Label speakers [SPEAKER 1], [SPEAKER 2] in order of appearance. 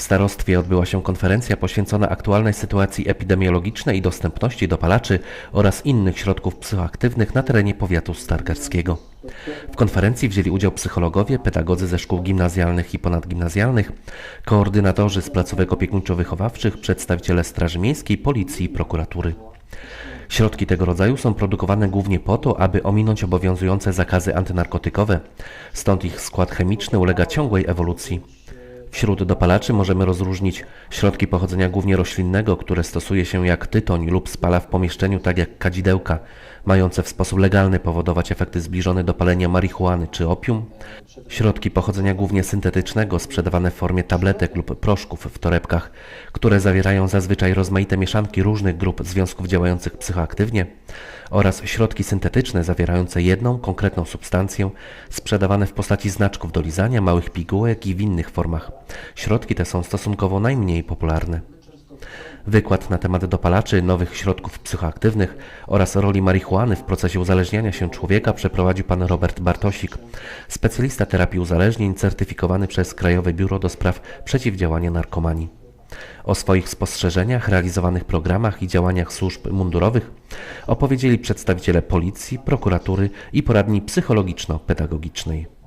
[SPEAKER 1] W starostwie odbyła się konferencja poświęcona aktualnej sytuacji epidemiologicznej i dostępności dopalaczy oraz innych środków psychoaktywnych na terenie powiatu stargardzkiego. W konferencji wzięli udział psychologowie, pedagodzy ze szkół gimnazjalnych i ponadgimnazjalnych, koordynatorzy z placówek opiekuńczo-wychowawczych, przedstawiciele Straży Miejskiej, Policji i Prokuratury. Środki tego rodzaju są produkowane głównie po to, aby ominąć obowiązujące zakazy antynarkotykowe, stąd ich skład chemiczny ulega ciągłej ewolucji. Wśród dopalaczy możemy rozróżnić środki pochodzenia głównie roślinnego, które stosuje się jak tytoń lub spala w pomieszczeniu tak jak kadzidełka, mające w sposób legalny powodować efekty zbliżone do palenia marihuany czy opium. Środki pochodzenia głównie syntetycznego, sprzedawane w formie tabletek lub proszków w torebkach, które zawierają zazwyczaj rozmaite mieszanki różnych grup związków działających psychoaktywnie oraz środki syntetyczne zawierające jedną konkretną substancję, sprzedawane w postaci znaczków do lizania, małych pigułek i w innych formach. Środki te są stosunkowo najmniej popularne. Wykład na temat dopalaczy, nowych środków psychoaktywnych oraz roli marihuany w procesie uzależniania się człowieka przeprowadził pan Robert Bartosik, specjalista terapii uzależnień certyfikowany przez Krajowe Biuro do Spraw Przeciwdziałania Narkomanii. O swoich spostrzeżeniach, realizowanych programach i działaniach służb mundurowych opowiedzieli przedstawiciele policji, prokuratury i poradni psychologiczno-pedagogicznej.